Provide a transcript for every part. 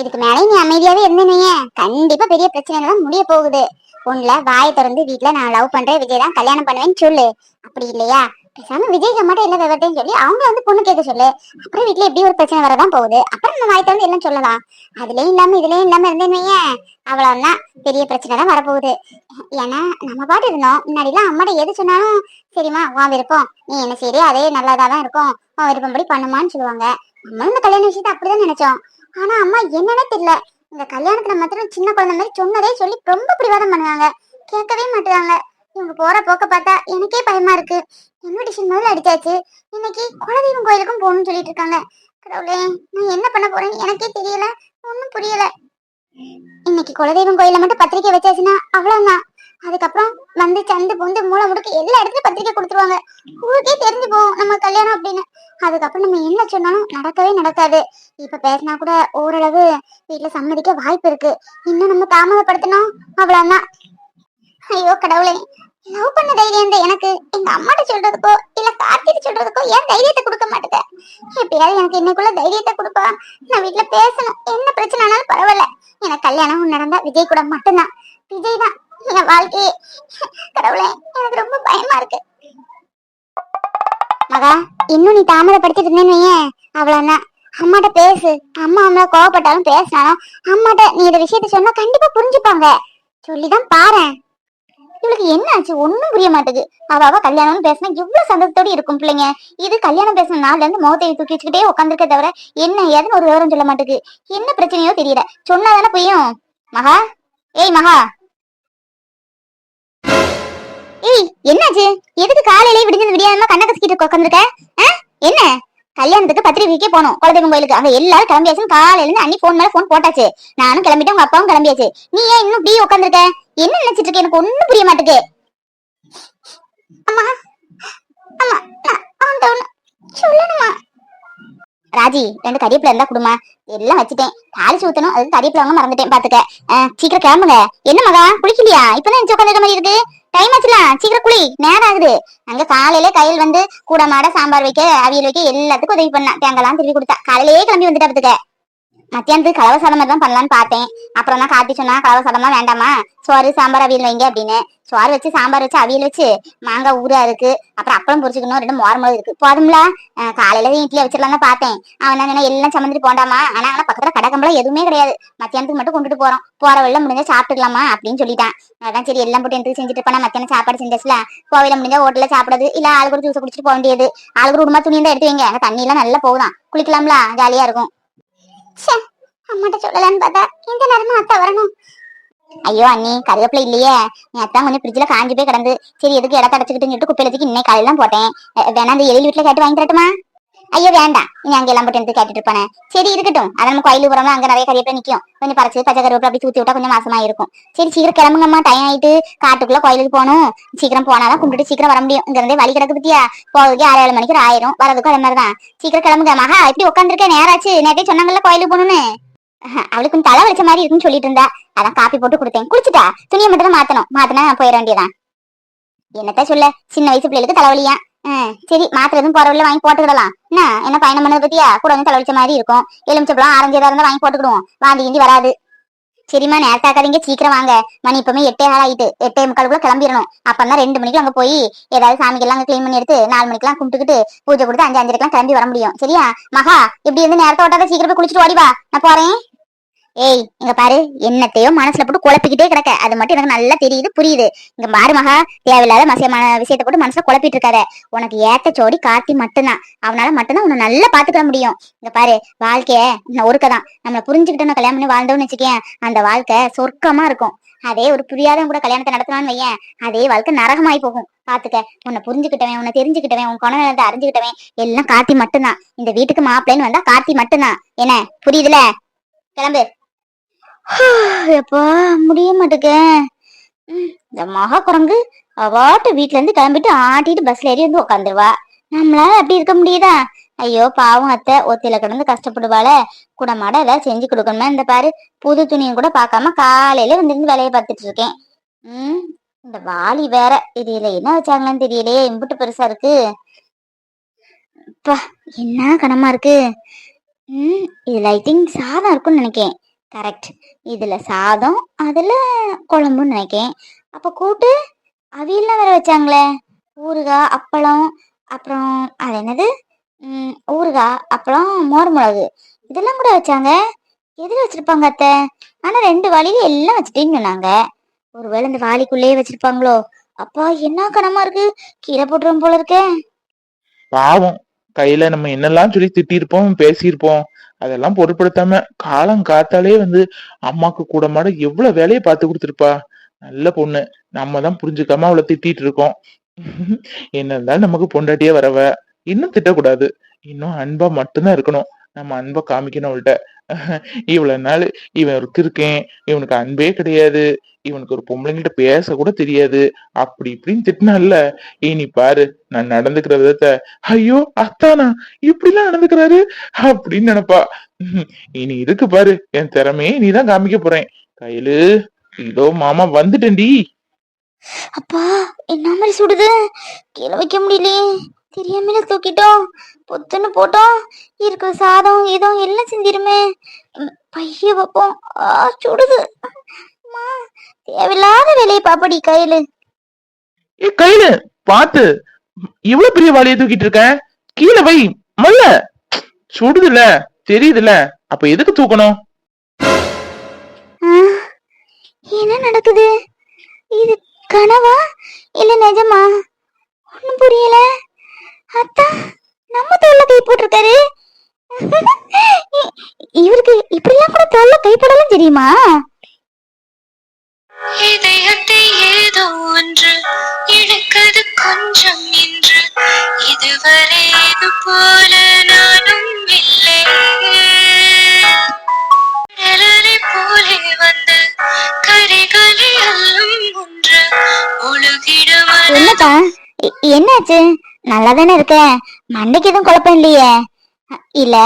இதுக்கு மேலே நீ அமைதியாவே இருந்தீங்க கண்டிப்பா பெரிய பிரச்சனை தான் முடிய போகுது. உன்ல வாயை திறந்து வீட்டுல நான் லவ் பண்றேன் விஜய் தான் கல்யாணம் பண்ணுவேன்னு சொல்லு. அப்படி இல்லையா? பேசாம விஜய் மட்டும் என்ன விவரத்தையும் சொல்லி அவங்க வந்து பொண்ணு கேட்க சொல்லு. அப்புறம் வீட்ல எப்படி ஒரு பிரச்சனை வரதான் போகுது. அப்புறம் நம்ம வாய் திறந்து எல்லாம் சொல்லலாம். அதுலயும் இல்லாம இதுலயும் இல்லாம இருந்தேன்னு அவ்வளவுதான். பெரிய பிரச்சனை தான் வரப்போகுது. ஏன்னா நம்ம பாட்டு இருந்தோம். முன்னாடிலாம் அம்மாட்ட எது சொன்னாலும் சரிம்மா உன் விருப்பம். நீ என்ன சரி அதே நல்லதா தான் இருக்கும். உன் விருப்பம்படி பண்ணுமான்னு சொல்லுவாங்க. நம்மளும் இந்த கல்யாண விஷயத்தை அப்படிதான் நினைச்சோம். ஆனா அம்மா என்னன்னே தெரியல. இந்த கல்யாணத்துல மாத்திரம் சின்ன குழந்தை மாதிரி சொன்னதே சொல்லி ரொம்ப பிடிவாதம் பண்ணுவாங்க. கேட்கவே மாட்டாங்க இவங்க போற போக்க பார்த்தா எனக்கே பயமா இருக்கு. இன்விடேஷன் முதல்ல அடிச்சாச்சு? இன்னைக்கு குலதெய்வம் கோயிலுக்கும் போகணும்னு சொல்லிட்டு இருக்காங்க. கடவுளே நான் என்ன பண்ண போறேன்னு எனக்கே தெரியல. ஒன்னும் புரியல. இன்னைக்கு குலதெய்வம் கோயில மட்டும் பத்திரிக்கை வச்சாச்சுன்னா அவ்வளவுதான். அதுக்கப்புறம் வந்து சந்து பொந்து மூளை முடுக்கு எல்லா இடத்துலயும் பத்திரிக்கை கொடுத்துருவாங்க. ஊருக்கே தெரிஞ்சு போகும் நம்ம கல்யாணம் அப்படின்னு. அதுக்கப்புறம் நம்ம என்ன சொன்னாலும் நடக்கவே நடக்காது. இப்ப பேசினா கூட ஓரளவு வீட்டுல சம்மதிக்க வாய்ப்பு இருக்கு. இன்னும் நம்ம தாமதப்படுத்தணும். அவ்வளவுதான். ஐயோ கடவுளே. லவ் பண்ண தைரியம் இந்த எனக்கு எங்க அம்மாட்ட சொல்றதுக்கோ இல்ல கார்த்திட்டு சொல்றதுக்கோ ஏன் தைரியத்தை கொடுக்க மாட்டேங்க எப்பயாவது எனக்கு இன்னைக்குள்ள தைரியத்தை கொடுப்பா. நான் வீட்டுல பேசணும். என்ன பிரச்சனை ஆனாலும் பரவாயில்ல. எனக்கு கல்யாணம் நடந்தா விஜய் கூட மட்டும்தான். விஜய் தான். என் வாழ்க்கையே. கடவுளே எனக்கு ரொம்ப பயமா இருக்கு. மகா இன்னும் நீ தாமதப்படுத்திட்டு இருந்தேன்னு வையேன் அவ்வளவுதான். அம்மாட்ட பேசு. அம்மா அம்மா கோவப்பட்டாலும் பேசினாலும் அம்மாட்ட நீ இந்த விஷயத்த சொன்னா கண்டிப்பா புரிஞ்சுப்பாங்க. சொல்லிதான் பாரேன். இவளுக்கு என்ன ஆச்சு ஒண்ணும் புரிய மாட்டேங்குது. அவ அவ கல்யாணம்னு பேசினா இவ்வளவு சந்தோஷத்தோட இருக்கும் பிள்ளைங்க. இது கல்யாணம் பேசின நாள்ல இருந்து முகத்தை தூக்கி வச்சுக்கிட்டே உட்காந்துருக்க தவிர என்ன ஏதுன்னு ஒரு விவரம் சொல்ல மாட்டேங்குது. என்ன பிரச்சனையோ தெரியல. சொன்னாதானே புரியும். மகா? ஏய் மகா. ஏய் என்னாச்சு? எதுக்கு காலையிலே விடிஞ்சது விடியாம கண்ண கசிக்கிட்டு உட்காந்துருக்க என்ன? கல்யாணத்துக்கு பத்திரிகைக்கே போனோம் குலதெய்வம் கோயிலுக்கு. அங்க எல்லாரும் கிளம்பியாச்சு காலையில இருந்து அன்னி போன் மேல போன் போட்டாச்சு. நானும் கிளம்பிட்டேன் உங்க அப்பாவும் கிளம்பியாச்சு. நீ ஏன் இன்னும் இப்படி உட்காந்துருக்க என்ன நினைச்சிட்டு இருக்க? எனக்கு ஒண்ணும் புரிய மாட்டேங்குது. அம்மா அம்மா சொல்லணுமா? ராஜி ரெண்டு கறியப்பில இருந்தா குடுமா எல்லாம் வச்சுட்டேன். தாளிச்சு ஊத்தணும். அது கறிவேப்பிலை வாங்க மறந்துட்டேன் பாத்துக்க. சீக்கிரம் கிளம்புங்க. என்ன மகா குளிக்கலையா? இப்பதான் நினைச்சு உட்காந்துருக்க மாதிரி இருக்கு. டைம் ஆச்சுலாம் சீக்கிரம் குளி. நேரம் ஆகுது. அங்க காலையில கையில் வந்து கூட மாட சாம்பார் வைக்க அவியல் வைக்க எல்லாத்துக்கும் உதவி பண்ணா. தேங்காய்லாம் திருப்பி கொடுத்தா. காலையிலேயே கிளம்பி வந்துட்டா பத்துக்க. மத்தியானத்துக்கு கலவை சாதம் மாதிரி தான் பண்ணலான்னு பார்த்தேன். அப்புறம் தான் கார்த்தி சொன்னா கலவை சாதம்லாம் வேண்டாமா சோறு சாம்பார் அவியல் வைங்க அப்படின்னு. சோறு வச்சு சாம்பார் வச்சு அவியல் வச்சு மாங்காய் ஊரா இருக்கு. அப்புறம் அப்பளம் பொரிச்சுக்கணும். ரெண்டு மோர் இருக்கு. போதும்ல? காலையில இட்லி வச்சிடலாம் தான் பார்த்தேன். அவன் என்ன எல்லாம் சமந்துட்டு போண்டாமா ஆனா ஆனா பக்கத்துல கடக்கம்பளம் எதுவுமே கிடையாது. மத்தியானத்துக்கு மட்டும் கொண்டுட்டு போறோம். போற வழியில முடிஞ்சா சாப்பிட்டுக்கலாமா? அப்படின்னு சொல்லிட்டான். அதான் சரி எல்லாம் போட்டு எனக்கு செஞ்சுட்டு போனா மத்தியானம் சாப்பாடு செஞ்சாச்சுல கோவில முடிஞ்சா ஹோட்டல்ல சாப்பிடுறது. இல்ல ஆளுக்கு ஒரு ஜூஸ் குடிச்சிட்டு போக வேண்டியது. ஆளுக்கு ஒரு துணி தான் எடுத்து வைங்க. தண்ணி எல்லாம் நல்லா போகுதான். குளிக்கலாம்ல? ஜாலியா இருக்கும். அம்மாட்ட சொல்லலாம்னு பார்த்தா இந்த நேரமா அத்தை வரணும். ஐயோ அண்ணி கருவேப்பிலை இல்லையே. நீ அத்தான் கொஞ்சம் ஃப்ரிட்ஜில் காஞ்சி போய் கிடந்து சரி எதுக்கு இடத்த அடைச்சிக்கிட்டு சொல்லிட்டு குப்பையில தூக்கி இன்னைக்கு காலையில தான் போட்டேன் வேணா அந்த எழில் வீட்டுல கேட்டு வாங்கி தரட்டுமா? ஐயோ வேண்டாம். இனி அங்க எல்லாம் போட்டு எடுத்து கேட்டுட்டு இருப்பானே. சரி இருக்கட்டும். அதை நம்ம கோயிலுக்கு போறோம்னா அங்க நிறைய கறிவேப்பிலை நிக்கும். கொஞ்சம் பறிச்சு பச்சை கருவேப்பிலை அப்படி தூத்தி விட்டா கொஞ்சம் மாசமா இருக்கும். சரி சீக்கிரம் கிளம்புங்கம்மா. டைம் ஆயிட்டு காட்டுக்குள்ள கோயிலுக்கு போகணும். சீக்கிரம் போனாதான் கும்பிட்டு சீக்கிரம் வர முடியும். இங்க இருந்தே வழி கிடக்கு பத்தியா? போகிறதுக்கு ஆறு ஏழு மணிக்கு ஆயிரும். வரதுக்கும் அதே மாதிரிதான். சீக்கிரம் கிளம்புங்க. மகா இப்படி உட்காந்துருக்க நேராச்சு. நேரத்தை சொன்னாங்கல்ல கோயிலுக்கு போகணும்னு. அவளுக்கு கொஞ்சம் தலை வலிச்ச மாதிரி இருக்குன்னு சொல்லிட்டு இருந்தா. அதான் காப்பி போட்டு கொடுத்தேன். குளிச்சுட்டா? துணியை மட்டும் தான் மாத்தணும். மாத்தினா போயிட வேண்டியதான் என்னத்த சொல்ல? சின்ன வயசு பிள்ளைகளுக்கு தலைவலியா சரி மாத்திரை எதுவும் போற வழியில வாங்கி போட்டுக்கிடலாம். என்ன? என்ன பயணம் பண்ணது பத்தியா? கூட வந்து தலைவலிச்ச மாதிரி இருக்கும். எலுமிச்சப்பழம் ஆரஞ்சு ஏதாவது இருந்தா வாங்கி போட்டுக்கிடுவோம். வாந்தி கிந்தி வராது. சரிம்மா நேரத்தாக்காதீங்க. சீக்கிரம் வாங்க. மணி இப்பவுமே எட்டே கால் ஆயிட்டு. எட்டே முக்காலுக்குள்ள கிளம்பிடணும். அப்பதான் ரெண்டு மணிக்கு அங்க போய் ஏதாவது சாமிக்கெல்லாம் அங்க கிளீன் பண்ணி எடுத்து நாலு மணிக்கெல்லாம் கும்பிட்டுக்கிட்டு பூஜை கொடுத்து அஞ்சு அஞ்சரைக்கெல்லாம் கிளம்பி வர முடியும். சரியா? மகா இப்படி இருந்து நேரத்தை ஓட்டாத சீக்கிரமா குளிச்சுட்டு ஓடிவா நான் போறேன். ஏய் இங்க பாரு என்னத்தையோ மனசுல போட்டு குழப்பிக்கிட்டே கிடக்க. அது மட்டும் எனக்கு நல்லா தெரியுது புரியுது. இங்க பாரு மகா தேவையில்லாத மசியமான விஷயத்த விஷயத்தை போட்டு மனசுல குழப்பிட்டு இருக்காத உனக்கு ஏத்த ஜோடி கார்த்தி மட்டும்தான். அவனால மட்டும்தான் உன்னை நல்லா பாத்துக்க முடியும். இங்க பாரு வாழ்க்கைய நான் ஒருக்கதான். நம்மள புரிஞ்சுக்கிட்டு கல்யாணம் பண்ணி வாழ்ந்தோம்னு வச்சுக்கேன். அந்த வாழ்க்கை சொர்க்கமா இருக்கும். அதே ஒரு புரியாதவன் கூட கல்யாணத்தை நடத்தினான்னு வையேன். அதே வாழ்க்கை நரகமாயி போகும். பாத்துக்க உன்னை புரிஞ்சுக்கிட்டவன் உன்னை தெரிஞ்சுக்கிட்டவன் உன் குணநலத்தை அறிஞ்சுக்கிட்டவன் எல்லாம் கார்த்தி மட்டும்தான். இந்த வீட்டுக்கு மாப்பிள்ளைன்னு வந்தா கார்த்தி மட்டும்தான். என்ன புரியுதுல? கிளம்பு. எப்பா முடிய மாட்டேங்க இந்த மகா குரங்கு அவாட்டு வீட்ல இருந்து கிளம்பிட்டு ஆட்டிட்டு பஸ்ல ஏறி வந்து உட்காந்துருவா நம்மளால அப்படி இருக்க முடியுதா? ஐயோ பாவம் அத்தை. ஒத்தில கிடந்து கஷ்டப்படுவாள. குடமாட ஏதாவது செஞ்சு கொடுக்கணுமா? இந்த பாரு புது துணியும் கூட பார்க்காம காலையில வந்துருந்து வேலையை பார்த்துட்டு இருக்கேன். ம் இந்த வாளி வேற. இதுல என்ன வச்சாங்களான்னு தெரியலையே. இம்புட்டு பெருசா இருக்கு. அப்பா என்ன கனமா இருக்கு? ம் இதுல ஐ திங்க் சாதம் இருக்கும்னு நினைக்கேன். கரெக்ட் இதுல சாதம் அதுல குழம்புன்னு நினைக்கேன் அப்ப கூட்டு அவியெல்லாம் வேற வச்சாங்களே. ஊறுகாய் அப்பளம் அப்புறம் அது என்னது? ஊறுகாய் அப்பளம் மோர் மிளகு. இதெல்லாம் கூட வச்சாங்க. எதில் வச்சிருப்பாங்க அத்தை? ஆனால் ரெண்டு வாளியில எல்லாம் வச்சுட்டேன்னு சொன்னாங்க. ஒருவேளை இந்த வாளிக்குள்ளேயே வச்சிருப்பாங்களோ? அப்பா என்ன கனமா இருக்கு? கீரை போட்டுரும் போல இருக்கே. பாவம். கையில நம்ம என்னெல்லாம் சொல்லி திட்டிருப்போம் பேசியிருப்போம். அதெல்லாம் பொருட்படுத்தாம காலம் காத்தாலே வந்து அம்மாக்கு கூட மாட எவ்வளவு வேலையை பார்த்து கொடுத்துருப்பா. நல்ல பொண்ணு. நம்ம தான் புரிஞ்சுக்காம அவளை திட்டிட்டு இருக்கோம். என்ன இருந்தாலும் நமக்கு பொண்டாட்டியே வரவ. இன்னும் திட்டக்கூடாது. இன்னும் அன்பா மட்டும்தான் இருக்கணும். நம்ம அன்பை காமிக்கணும் அவள்கிட்ட. இவ்வளவு நாள் இவன் இருக்கேன் இவனுக்கு அன்பே கிடையாது இவனுக்கு ஒரு பொம்பளைங்கிட்ட பேச கூட தெரியாது அப்படி இப்படின்னு திட்டினால இனி பாரு நான் நடந்துக்கிற விதத்தை ஐயோ அத்தானா இப்படிலாம் நடந்துக்கிறாரு அப்படின்னு நினைப்பா. இனி இருக்கு பாரு என் திறமையே நீதான் காமிக்க போறேன். கையிலு இதோ மாமா வந்துட்டேன்டி. அப்பா என்ன மாதிரி சுடுது? கீழே வைக்க முடியலையே. தெரியாமல தூக்கிட்டோம். பொத்துன்னு போட்டோம். இருக்கிற சாதம் ஏதோ எல்லாம் செஞ்சிருமே. பைய வைப்போம் ஆ சுடுது. அம்மா, தேவையில்லாத வேலையை பாப்படி கையில. ஏ கையிலு பாத்து இவ்வளவு பெரிய வாளியை தூக்கிட்டு இருக்க? கீழே வை மல்ல. சுடுதுல தெரியுதுல அப்ப எதுக்கு தூக்கணும்? ஆ, என்ன நடக்குது? இது கனவா? இல்ல நிஜமா? ஒண்ணும் புரியல. அத்தா நம்ம தோல்ல கை போட்டிருக்காரு. இ- இவருக்கு இப்படிலாம் கூட தோல்ல கை போடலாம் தெரியுமா? இதயத்தை ஏதோ ஒன்று இழுக்கது கொஞ்சம் இன்று இதுவரை இது போல நானும் இல்லை. என்னாச்சு? நல்லா தானே இருக்க. மண்டைக்கு எதுவும் குழப்பம் இல்லையே. இல்ல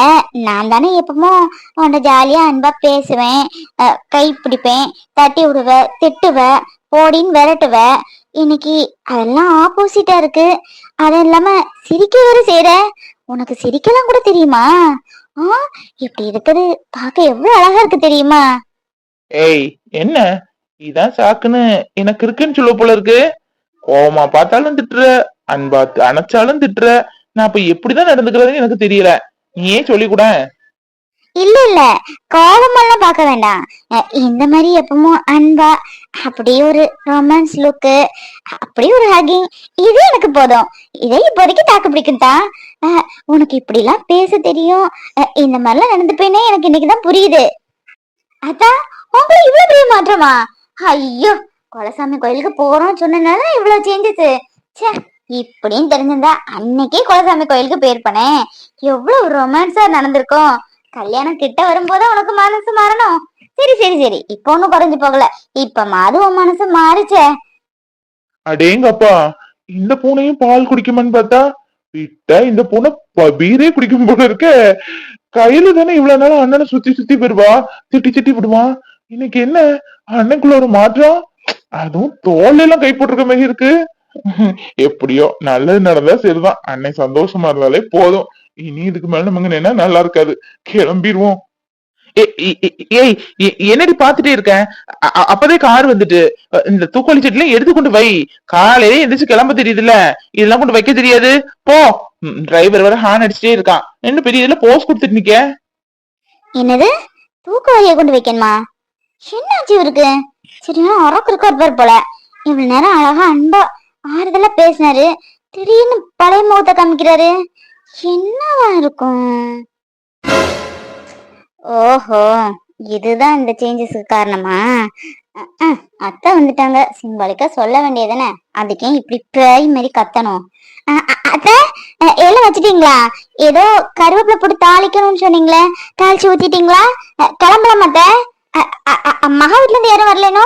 நான் தானே எப்பவுமோ உன்ட ஜாலியா அன்பா பேசுவேன். கை பிடிப்பேன். தட்டி விடுவ திட்டுவ போடின்னு விரட்டுவ. இன்னைக்கு அதெல்லாம் ஆப்போசிட்டா இருக்கு. அது இல்லாம சிரிக்க வேற செய்யற உனக்கு சிரிக்கலாம் கூட தெரியுமா? ஆ இப்படி இருக்குது பார்க்க எவ்வளவு அழகா இருக்கு தெரியுமா? ஏய் என்ன? இதான் சாக்குன்னு எனக்கு இருக்குன்னு சொல்ல போல இருக்கு. கோவமா பார்த்தாலும் திட்டுற அன்பா அணைச்சாலும் திட்டுற. நான் இப்ப எப்படிதான் நடந்துக்கிறதுன்னு எனக்கு தெரியல. நீயே சொல்லி கூட. இல்ல இல்ல. கோபமெல்லாம் பார்க்க வேண்டாம். இந்த மாதிரி எப்பவும் அன்பா அப்படியே ஒரு ரொமான்ஸ் லுக்கு அப்படியே ஒரு ஹகிங் இது எனக்கு போதும். இதே இப்போதைக்கு தாக்கு பிடிக்கும் அஹ் உனக்கு இப்படிலாம் பேச தெரியும். அஹ் இந்த மாதிரிலாம் நடந்துப்பேனே எனக்கு இன்னைக்குதான் புரியுது. அதான் உங்களுக்கு இவ்வளவு பெரிய மாற்றமா? ஐயோ! குலசாமி கோயிலுக்கு போறோம் சொன்னனால இவ்வளவு சேஞ்சஸ் ச்சே இப்படின்னு தெரிஞ்சிருந்தா அன்னைக்கே குலசாமி கோயிலுக்கு போயிருப்பனே. எவ்வளவு ரொமான்ஸா நடந்திருக்கும். கல்யாணம் கிட்ட வரும்போது உனக்கு மனசு மாறணும். சரி சரி சரி. இப்ப ஒண்ணும் குறைஞ்சு போகல. இப்ப மாது மனசு மாறிச்சே. அடேங்கப்பா இந்த பூனையும் பால் குடிக்குமான்னு பார்த்தா விட்டா இந்த பூனை ப- பீரே குடிக்கும் போல இருக்க. கையில தானே இவ்வளவு நாள் அண்ணனை சுத்தி சுத்தி போயிருவா? திட்டி திட்டி விடுவான் இன்னைக்கு என்ன? அண்ணனுக்குள்ள ஒரு மாற்றம்? அதுவும் தோல் எல்லாம் கை போட்டிருக்க மாதிரி இருக்கு. எப்படியோ நல்லது நடந்தா சரிதான். அன்னை சந்தோஷமா இருந்தாலே போதும். இனி இதுக்கு மேல நமக்கு என்ன நல்லா இருக்காது. கிளம்பிடுவோம். ஏய், ஏய், என்னடி பாத்துட்டே இருக்கேன் அப்பதே கார் வந்துட்டு இந்த தூக்கோலி செட்டிலாம் எடுத்து கொண்டு வை. காலையிலே எந்திரிச்சு கிளம்ப தெரியுதுல்ல. இதெல்லாம் கொண்டு வைக்க தெரியாது. போ. டிரைவர் வேற ஹார்ன் அடிச்சுட்டே இருக்கான். என்ன பெரிய இதுல போஸ் கொடுத்துட்டு நிக்க? என்னது? தூக்க வழியை கொண்டு வைக்கணுமா? என்னாச்சு இவருக்கு? சரியான உறக்கு இருக்கார் போல. இவ்வளவு நேரம் அழகா அன்பா ஆறுதலா பேசினாரு. திடீர்னு பழைய முகத்தை காமிக்கிறாரு. என்னவா இருக்கும்? ஓஹோ இதுதான் இந்த சேஞ்சஸ்க்கு காரணமா? அத்தை வந்துட்டாங்க. சிம்பாலிக்கா சொல்ல வேண்டியதானே அதுக்கே இப்படி பேய் மாதிரி கத்தணும். அத்தை எல்லாம் வச்சுட்டீங்களா? ஏதோ கருவேப்பிலை போட்டு தாளிக்கணும்னு சொன்னீங்களே. தாளிச்சு ஊத்திட்டீங்களா? அஹ், கிளம்பலாம் அத்தை? மகா வீட்ல இருந்து யாரும் வரலனோ?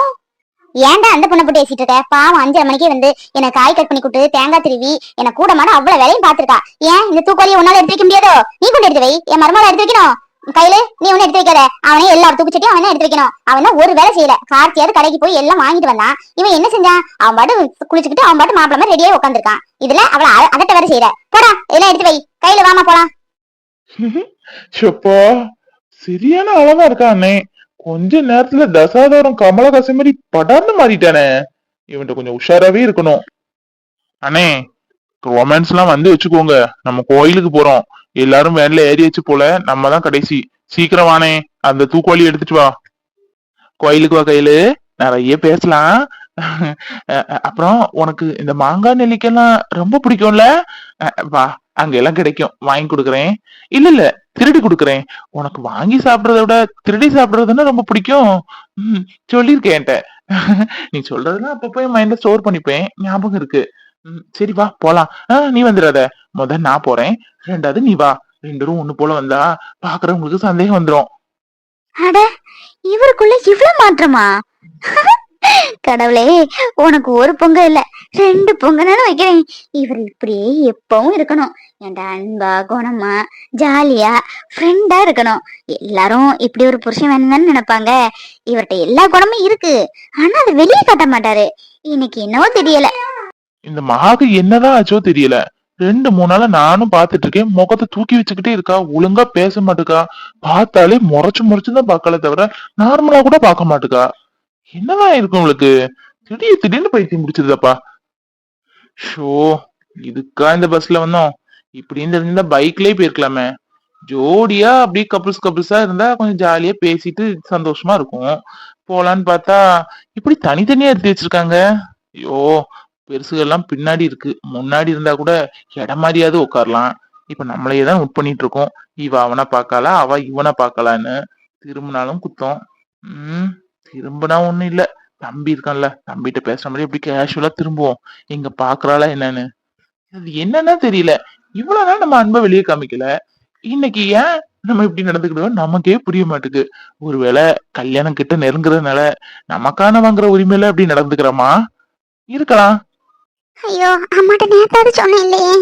ஏன்டா அந்த பொண்ணை போட்டு பேசிட்டு இருக்க? பாவம் அஞ்சரை மணிக்கே வந்து என்ன காய் கட் பண்ணி கொடுத்து தேங்காய் திருவி என்ன கூட மாட அவ்வளவு வேலையும் பாத்துருக்கா ஏன் இந்த தூக்கோலியை உன்னால எடுத்து வைக்க முடியாதோ? நீ கொண்டு எடுத்து வை. என் மருமகளை எடுத்து வைக்கணும். கையில நீ ஒண்ணு எடுத்து வைக்காத. அவனே எல்லா தூக்குச்சட்டியும் அவனே எடுத்து வைக்கணும். அவன் ஒரு வேலை செய்யல. கார்த்தியாவது கடைக்கு போய் எல்லாம் வாங்கிட்டு வந்தான். இவன் என்ன செஞ்சான்? அவன் பாட்டு குளிச்சுக்கிட்டு அவன் பாட்டு மாப்பிள மாதிரி ரெடியா உட்காந்துருக்கான் இதுல அவளை அதட்ட வேற செய்யற போடா இதெல்லாம் எடுத்து வை. கையில வாமா போலாம். சரியான அளவா இருக்கா அண்ணே. கொஞ்ச நேரத்துல தசாதாரம் கமலஹாசன் மாதிரி படார்னு மாறிட்டானே. இவன்கிட்ட கொஞ்சம் உஷாராவே இருக்கணும். அண்ணே ரொமான்ஸ் எல்லாம் வந்து வச்சுக்கோங்க. நம்ம கோயிலுக்கு போறோம். எல்லாரும் வேன்ல ஏறியாச்சு போல நம்ம தான் கடைசி. சீக்கிரம் வானே அந்த தூக்குவாளி எடுத்துட்டு வா. கோயிலுக்கு வா கையில. நிறைய பேசலாம். அப்புறம் உனக்கு இந்த மாங்காய் நெல்லிக்கெல்லாம் ரொம்ப பிடிக்கும்ல? வா அங்க எல்லாம் கிடைக்கும். வாங்கி கொடுக்குறேன். இல்ல இல்ல திருடி கொடுக்குறேன். உனக்கு வாங்கி சாப்பிடுறத விட திருடி சாப்பிடுறதுன்னா ரொம்ப பிடிக்கும்? ம், சொல்லியிருக்கேன் என்கிட்ட. நீ சொல்றதுலாம் அப்பப்போ என் மைண்ட்ல ஸ்டோர் பண்ணிப்பேன். ஞாபகம் இருக்கு. சரி வா போலாம். நீ வந்துடாத. முத நான் போறேன். ரெண்டாவது நீ வா. ரெண்டரும் ஒண்ணு போல வந்தா பாக்குறவங்களுக்கு சந்தேகம் வந்துரும். அட இவருக்குள்ள இவ்வளவு மாற்றமா? கடவுளே உனக்கு ஒரு பொங்க இல்ல ரெண்டு பொங்கனாலும் வைக்கிறேன். இவர் இப்படியே எப்பவும் இருக்கணும். என்ட அன்பா குணமா ஜாலியா ஃப்ரெண்டா இருக்கணும். எல்லாரும் இப்படி ஒரு புருஷன் வேணும்னு நினைப்பாங்க. இவர்கிட்ட எல்லா குணமும் இருக்கு. ஆனா அதை வெளியே காட்ட மாட்டாரு. இன்னைக்கு என்னவோ தெரியல. இந்த மகாக்கு என்னதான் ஆச்சோ தெரியல. ரெண்டு மூணு நாளா நானும் பாத்துட்டு இருக்கேன். முகத்தை தூக்கி வச்சுக்கிட்டே இருக்கா. ஒழுங்கா பேச மாட்டுக்கா. பார்த்தாலே முறைச்சு முறைச்சு தான் பாக்கல தவிர நார்மலா கூட பார்க்க மாட்டுக்கா. என்னதான் இருக்கும் உங்களுக்கு திடீர் திடீர்னு பைத்தியம் முடிச்சதுதாப்பா ஷோ இதுக்கா இந்த பஸ்ல வந்தோம். இப்படின்னு தெரிஞ்சிருந்தா பைக்லயே போயிருக்கலாமே. ஜோடியா அப்படியே கப்புள்ஸ் கப்புள்ஸா இருந்தா கொஞ்சம் ஜாலியா பேசிட்டு சந்தோஷமா இருக்கும். போலான்னு பார்த்தா இப்படி தனித்தனியா எடுத்து வச்சிருக்காங்க. ஐயோ பெருசுகள்லாம் பின்னாடி இருக்கு. முன்னாடி இருந்தா கூட இடம் மாதிரியாவது உட்காரலாம். இப்ப நம்மளையே தான் நோட் பண்ணிட்டு இருக்கோம். இவ அவனை பார்க்கலா அவ இவனை பார்க்கலான்னு. திரும்பினாலும் குத்தம். உம் திரும்பினா ஒண்ணும் இல்ல. தம்பி இருக்கான்ல தம்பிகிட்ட பேசுற மாதிரி எப்படி கேஷுவலா திரும்புவோம். இங்க பாக்குறாளா என்னன்னு? அது என்னன்னா தெரியல. இவ்வளவு நாள் நம்ம அன்பை வெளியே காமிக்கல. இன்னைக்கு ஏன் நம்ம இப்படி நடந்துக்கிடுவோம் நமக்கே புரிய மாட்டுக்கு ஒருவேளை கல்யாணம் கிட்ட நெருங்குறதுனால நமக்கான வாங்குற உரிமையில அப்படி நடந்துக்கிறோமா? இருக்கலாம். ஐயோ அம்மாட்ட நேத்தாவது சொன்னேன் இல்லையே.